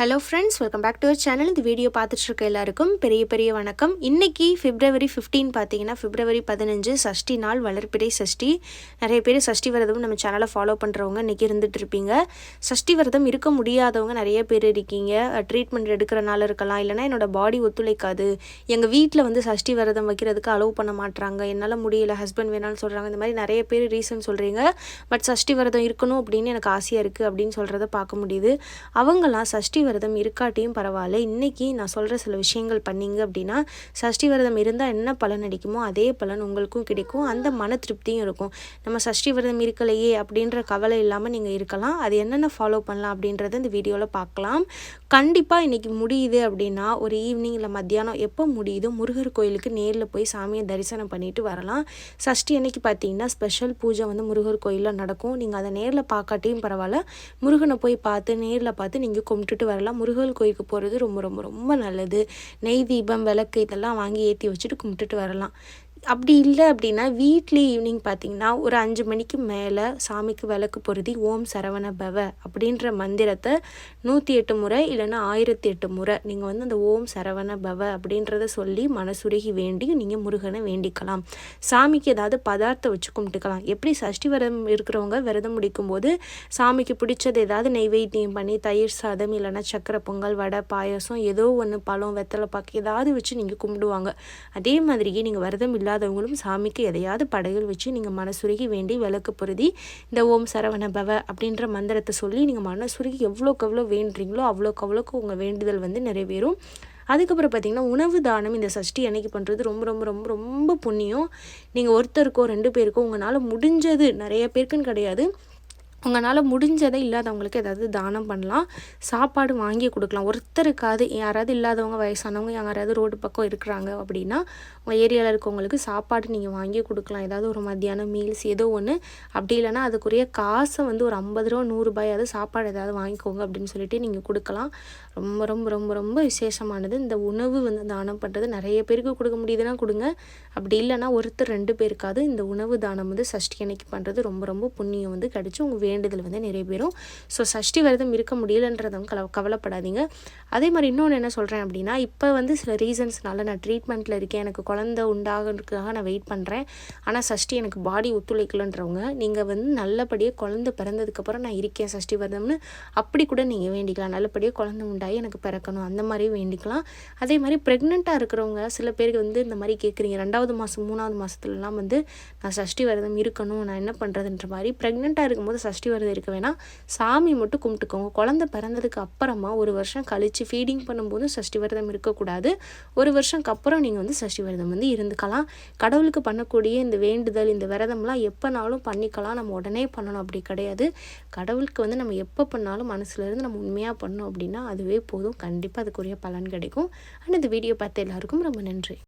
Hello friends welcome back to our channel இந்த video பார்த்துட்டு இருக்க எல்லாருக்கும் பெரிய பெரிய வணக்கம். இன்றைக்கி ஃபிப்ரவரி ஃபிஃப்டீன் பார்த்தீங்கன்னா ஃபிப்ரவரி பதினஞ்சு சஷ்டி நாள் வளர்ப்பிறை சஷ்டி. நிறைய பேர் சஷ்டி விரதம் நம்ம சேனலை ஃபாலோ பண்ணுறவங்க இன்றைக்கி இருந்துட்டு இருப்பீங்க சஷ்டி விரதம் இருக்க முடியாதவங்க நிறைய பேர் இருக்கீங்க. ட்ரீட்மெண்ட் எடுக்கிறனால இருக்கலாம் இல்லைனா என்னோட பாடி ஒத்துழைக்காது. எங்கள் வீட்டில் வந்து சஷ்டி விரதம் வைக்கிறதுக்கு அலோவ் பண்ண மாட்றாங்க. என்னால் முடியல ஹஸ்பண்ட் வேணாம்னு சொல்கிறாங்க இந்த மாதிரி நிறைய பேர் ரீசன் சொல்கிறீங்க பட் சஷ்டி விரதம் இருக்கணும் அப்படின்னு எனக்கு ஆசையாக இருக்குது அப்படின்னு சொல்கிறத பார்க்க முடியுது. அவங்களாம் சஷ்டி விரதம் இருக்காட்டியும் பரவாயில்ல. இன்றைக்கி நான் சொல்கிற சில விஷயங்கள் பண்ணீங்க அப்படின்னா சஷ்டி விரதம் இருந்தால் என்ன பலன் அடிக்குமோ அதே பலன் உங்களுக்கும் கிடைக்கும். அந்த மன திருப்தியும் இருக்கும். நம்ம சஷ்டி விரதம் இருக்கலையே அப்படின்ற கவலை இல்லாமல் நீங்கள் இருக்கலாம். அது என்னென்ன ஃபாலோ பண்ணலாம் அப்படின்றத இந்த வீடியோவில் பார்க்கலாம். கண்டிப்பாக இன்றைக்கி முடியுது அப்படின்னா ஒரு ஈவினிங் இல்லை மத்தியானம் எப்போ முடியுதோ முருகர் கோயிலுக்கு நேரில் போய் சாமியை தரிசனம் பண்ணிட்டு வரலாம். சஷ்டி அன்னைக்கு பார்த்தீங்கன்னா ஸ்பெஷல் பூஜை வந்து முருகர் கோயிலில் நடக்கும். நீங்கள் அதை நேரில் பார்க்காட்டியும் பரவாயில்ல. முருகனை போய் பார்த்து நேரில் பார்த்து நீங்கள் கும்பிட்டுட்டு வரலாம் முருகர் கோயிலுக்கு போகிறது ரொம்ப ரொம்ப ரொம்ப நல்லது. நெய் தீபம் விளக்கு இதெல்லாம் வாங்கி ஏற்றி வச்சுட்டு கும்பிட்டுட்டு வரலாம். அப்படி இல்லை அப்படின்னா வீட்லேயே ஈவினிங் பார்த்தீங்கன்னா ஒரு அஞ்சு மணிக்கு மேலே சாமிக்கு விளக்கு பொருதி ஓம் சரவண பவ அப்படின்ற மந்திரத்தை நூற்றி எட்டு முறை இல்லைன்னா ஆயிரத்தி எட்டு முறை நீங்கள் வந்து அந்த ஓம் சரவண பவ அப்படின்றத சொல்லி மனசுருகி வேண்டி நீங்கள் முருகனை வேண்டிக்கலாம். சாமிக்கு ஏதாவது பதார்த்தம் வச்சு கும்பிட்டுக்கலாம். எப்படி சஷ்டி விரதம் இருக்கிறவங்க விரதம் முடிக்கும்போது சாமிக்கு பிடிச்சது ஏதாவது நெய்வேத்தியம் பண்ணி தயிர் சாதம் இல்லைன்னா சக்கரை பொங்கல் வடை பாயசம் ஏதோ ஒன்று பழம் வெத்தலை பாக்கு ஏதாவது வச்சு நீங்கள் கும்பிடுவாங்க. அதே மாதிரியே நீங்கள் விரதம் இல்லை இல்லாதவங்களும் சாமிக்கு எதையாவது படையல் வச்சு நீங்கள் மனசுருகி வேண்டி விளக்கு பொருதி இந்த ஓம் சரவண பவ அப்படின்ற மந்திரத்தை சொல்லி நீங்கள் மனசுருகி எவ்வளோக்கு எவ்வளோ வேண்டுறீங்களோ அவ்வளோக்கு அவ்வளோக்கு உங்கள் வேண்டுதல் வந்து நிறைவேறும். அதுக்கப்புறம் பார்த்திங்கன்னா உணவு தானம் இந்த சஷ்டி அன்னைக்கு பண்ணுறது ரொம்ப ரொம்ப ரொம்ப ரொம்ப புண்ணியம். நீங்கள் ஒருத்தருக்கோ ரெண்டு பேருக்கோ உங்களால் முடிஞ்சது நிறைய பேருக்குன்னு கிடையாது. உங்களால் முடிஞ்சதை இல்லாதவங்களுக்கு ஏதாவது தானம் பண்ணலாம். சாப்பாடு வாங்கி கொடுக்கலாம். ஒருத்தருக்காவது யாராவது இல்லாதவங்க வயசானவங்க யாராவது ரோடு பக்கம் இருக்கிறாங்க அப்படின்னா உங்கள் ஏரியாவில் இருக்கவங்களுக்கு சாப்பாடு நீங்கள் வாங்கி கொடுக்கலாம். ஏதாவது ஒரு மத்தியானம் மீல்ஸ் ஏதோ ஒன்று அப்படி இல்லைனா அதுக்குரிய காசை வந்து ஒரு ஐம்பது ரூபா நூறுரூபாயாவது சாப்பாடு ஏதாவது வாங்கிக்கோங்க அப்படின்னு சொல்லிட்டு நீங்கள் கொடுக்கலாம். ரொம்ப ரொம்ப ரொம்ப ரொம்ப விசேஷமானது. இந்த உணவு வந்து தானம் பண்ணுறது நிறைய பேருக்கு கொடுக்க முடியுதுன்னா கொடுங்க. அப்படி இல்லைனா ஒருத்தர் ரெண்டு பேருக்காவது இந்த உணவு தானம் வந்து சஷ்டி அன்னைக்கு பண்ணுறது ரொம்ப ரொம்ப புண்ணியம் வந்து கிடச்சி உங்கள் வேண்டுதல் வந்து நிறைவேறும் ஸோ சஷ்டி விரதம் இருக்க முடியலன்றதும் கல கவலைப்படாதீங்க. அதே மாதிரி இன்னொன்று என்ன சொல்கிறேன் அப்படின்னா இப்போ வந்து சில ரீசன்ஸ்னால நான் ட்ரீட்மெண்ட்டில் இருக்கேன் எனக்கு குழந்த உண்டாகிறதுக்காக நான் வெயிட் பண்ணுறேன் ஆனால் சஷ்டி எனக்கு பாடி ஒத்துழைக்கலன்றவங்க நீங்கள் வந்து நல்லபடியாக குழந்த பிறந்ததுக்கப்புறம் நான் இருக்கேன் சஷ்டி விரதம்னு அப்படி கூட நீங்கள் வேண்டிக்கலாம். நல்லபடியாக குழந்தை உண்டாகி எனக்கு பிறக்கணும். அந்த மாதிரி வேண்டிக்கலாம். அதே மாதிரி ப்ரெக்னெண்ட்டாக இருக்கிறவங்க சில பேருக்கு வந்து இந்த மாதிரி கேட்குறீங்க ரெண்டாவது மாதம் மூணாவது மாதத்துலலாம் வந்து நான் சஷ்டி விரதம் இருக்கணும் நான் என்ன பண்ணுறதுன்ற மாதிரி ப்ரெக்னெண்ட்டாக இருக்கும்போது சஷ்டி விரதம் இருக்க வேணாம். சாமி மட்டும் கும்பிட்டுக்கோங்க. குழந்த பிறந்ததுக்கு அப்புறமா ஒரு வருஷம் கழித்து ஃபீடிங் பண்ணும்போது சஷ்டி விரதம் இருக்கக்கூடாது. ஒரு வருஷம்க்கு அப்புறம் நீங்கள் வந்து சஷ்டி விரதம் வந்து இருந்துக்கலாம். கடவுளுக்கு பண்ணக்கூடிய இந்த வேண்டுதல் இந்த விரதம்லாம் எப்போனாலும் பண்ணிக்கலாம். நம்ம உடனே பண்ணணும். அப்படி கிடையாது. கடவுளுக்கு வந்து நம்ம எப்போ பண்ணாலும் மனசுலேருந்து நம்ம உண்மையாக பண்ணோம் அப்படின்னா அதுவே போதும். கண்டிப்பாக அதுக்குரிய பலன் கிடைக்கும். அண்ட் இந்த வீடியோ பார்த்த எல்லாருக்கும் ரொம்ப நன்றி.